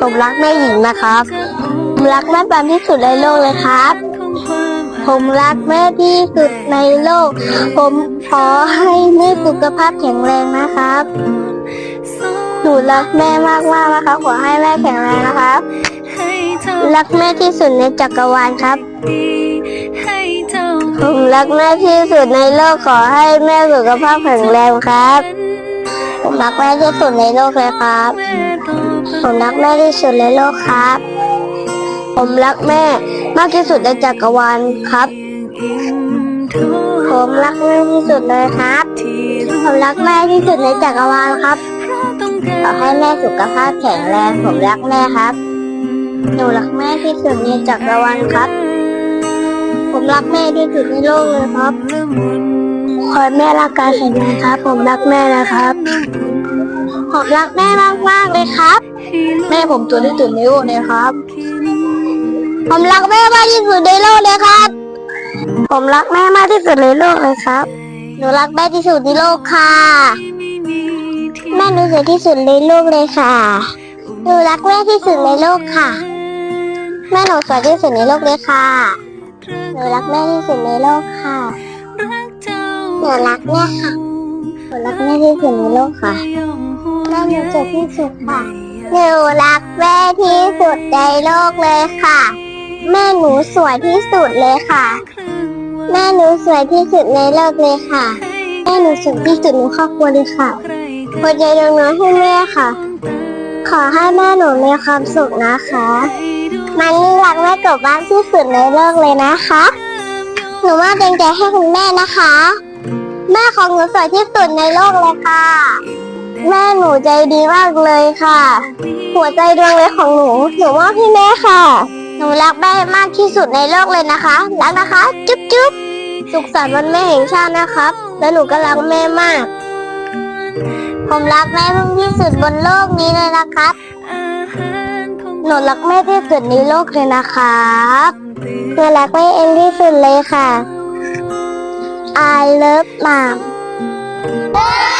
ผมรักแม่หญิงนะครับ ผมรักแม่ปามที่สุดในโลกเลยครับ ผมรักแม่ที่สุดในโลก ผมขอให้แม่สุขภาพแข็งแรงนะครับ หนูรักแม่มากมากนะครับ ขอให้แม่แข็งแรงนะครับ รักแม่ที่สุดในจักรวาลครับ ผมรักแม่ที่สุดในโลกขอให้แม่สุขภาพแข็งแรงครับ ผมรักแม่ที่สุดในโลกเลยครับ ผมรักแม่ที่สุดในโลกครับ ผมรักแม่มากที่สุดในจักรวาลครับ ผมรักแม่ที่สุดเลยครับ ผมรักแม่ที่สุดในจักรวาลครับ ขอให้แม่สุขภาพแข็งแรง ผมรักแม่ครับ หนูรักแม่ที่สุดในจักรวาลครับ ผมรักแม่ที่สุดในโลกเลยครับ ขอให้แม่รักการแข็งแรงครับ ผมรักแม่นะครับ ผมรักแม่มากๆเลยครับ แม่ผมตัวที่สุดในโลกเลยครับ ผมรักแม่มากที่สุดในโลกเลยครับ ผมรักแม่มากที่สุดในโลกเลยครับ หนูรักแม่ที่สุดในโลกค่ะ แม่หนูสวยที่สุดในโลกเลยค่ะ หนูรักแม่ที่สุดในโลกค่ะ แม่หนูสวยที่สุดในโลกเลยค่ะ หนูรักแม่ที่สุดในโลกค่ะ หนูรักแม่ค่ะหนูรักแม่ที่สุดในโลกค่ะแม่หนูสวยที่สุดค่ะหนูรักแม่ที่สุดในโลกเลยค่ะ แม่หนูสวยที่สุดเลยค่ะ แม่หนูสวยที่สุดในโลกเลยค่ะ แม่หนูสวยที่สุดในครอบครัวเลยค่ะหัวใจดวงน้อยให้แม่ค่ะ ขอให้แม่หนูมีความสุขนะคะมันนี่รักแม่กบมากที่สุดในโลกเลยนะคะ หนูว่าเป็นใจให้คุณแม่นะคะ แม่ของหนูสวยที่สุดในโลกเลยค่ะ แม่หนูใจดีมากเลยค่ะ หัวใจดวงเลยของหนูหนูว่าพี่แม่ค่ะ หนูรักแม่มากที่สุดในโลกเลยนะคะ รักนะคะ จุ๊บจุ๊บสุขสันต์วันแม่แห่งชาตินะครับ และหนูก็รักแม่มาก ผมรักแม่มากที่สุดบนโลกนี้เลยนะครับ หนูรักแม่ที่สุดในโลกเลยนะครับ หนูรักแม่เองที่สุดเลยค่ะ I love mom